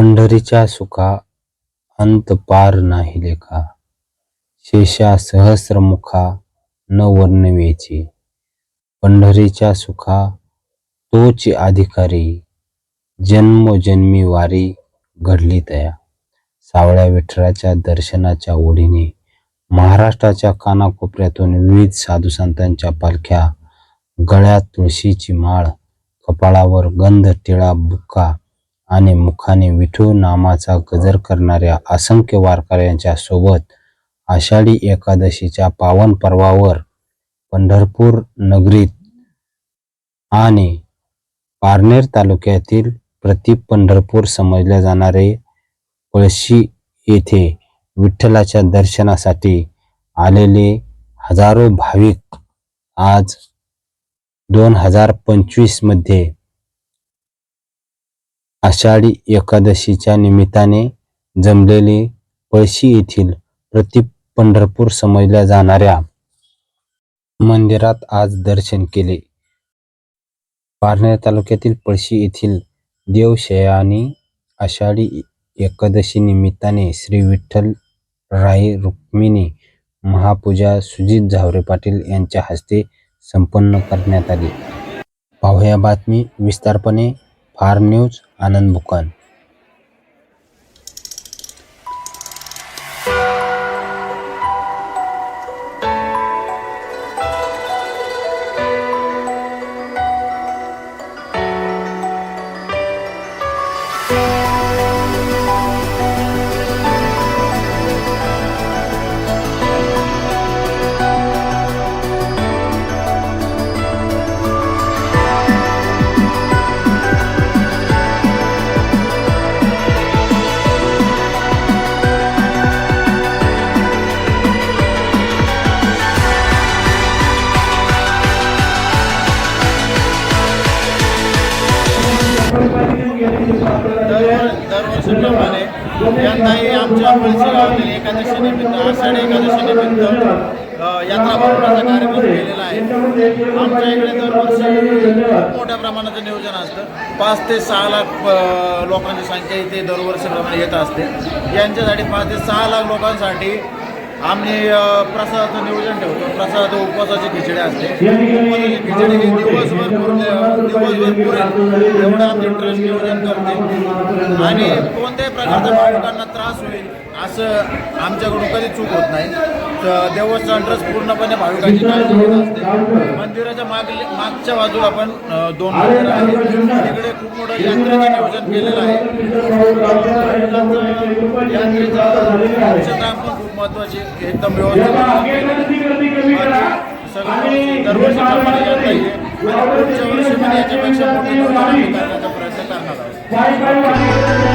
पंढरीच्या सुखा अंत पार नाही लेखा. शेषा सहस्रमुखा न वर्णवेची पंढरीच्या सुखा तोच अधिकारी. जन्मोजन्मी वारी घडली तया. सावळ्या विठ्ठलाच्या दर्शनाच्या ओढीने महाराष्ट्राच्या कानाकोपऱ्यातून विविध साधू संतांच्या पालख्या गळ्यात तुळशीची माळ कपाळावर गंध टिळा बुक्का आणि मुखाने विठू नामाचा गजर करणाऱ्या असंख्य वारकऱ्यांच्या सोबत आषाढी एकादशीच्या पावन पर्वावर पंढरपूर नगरीत आणि पारनेर तालुक्यातील प्रति पंढरपूर समजले जाणारे पळशी येथे विठ्ठलाच्या दर्शनासाठी आलेले हजारो भाविक आज दोन हजार पंचवीसमध्ये आषाढी एकादशीच्या निमित्ताने जमलेले पळशी येथील प्रति पंढरपूर समजल्या जाणाऱ्या मंदिरात आज दर्शन केले. पारनेर तालुक्यातील पळशी येथील देवशयानी आषाढी एकादशी निमित्ताने श्री विठ्ठल राय रुक्मिणी महापूजा सुजित झावरे पाटील यांच्या हस्ते संपन्न करण्यात आली. पाहूया बातमी विस्तारपणे. આર ન્યૂઝ આનંદ મુકાન दरवर्षीप्रमाणे यंदाही आमच्या पळशी गावातील एकादशी निमित्त आषाढी एकादशी निमित्त यात्रा भरवण्याचा कार्यक्रम केलेला आहे. आमच्या इकडे दरवर्षी खूप मोठ्या प्रमाणाचं नियोजन असतं. पाच ते सहा लाख लोकांची संख्या इथे दरवर्षीप्रमाणे येत असते. यांच्यासाठी पाच ते सहा लाख लोकांसाठी आम्ही प्रसादाचं नियोजन ठेवतो. प्रसाद उपवासाची खिचडी असते. उपवासाची खिचडी ही दिवसभर दिवसभर पुरेल. एवढं आमचे ट्रस्ट नियोजन करते. आणि कोणत्याही प्रकारच्या भाविकांना त्रास होईल. असं आमच्याकडून कधी चूक होत नाही. तर देवस्थान ट्रस्ट पूर्णपणे भाविकांची काळजी घेत असते मंदिराच्या माग मागच्या बाजूला पण अ, दोन मंदिरं आहेत. तिकडे खूप मोठं यात्रेचं नियोजन केलेलं आहे. यात्रेचं पण खूप महत्वाची एकदम व्यवस्थित सगळं दरवर्षीप्रमाणे यंदा आहे. आणि पुढच्या वर्षी पण याच्यापेक्षा मोठे करण्याचा प्रयत्न करणार आहोत.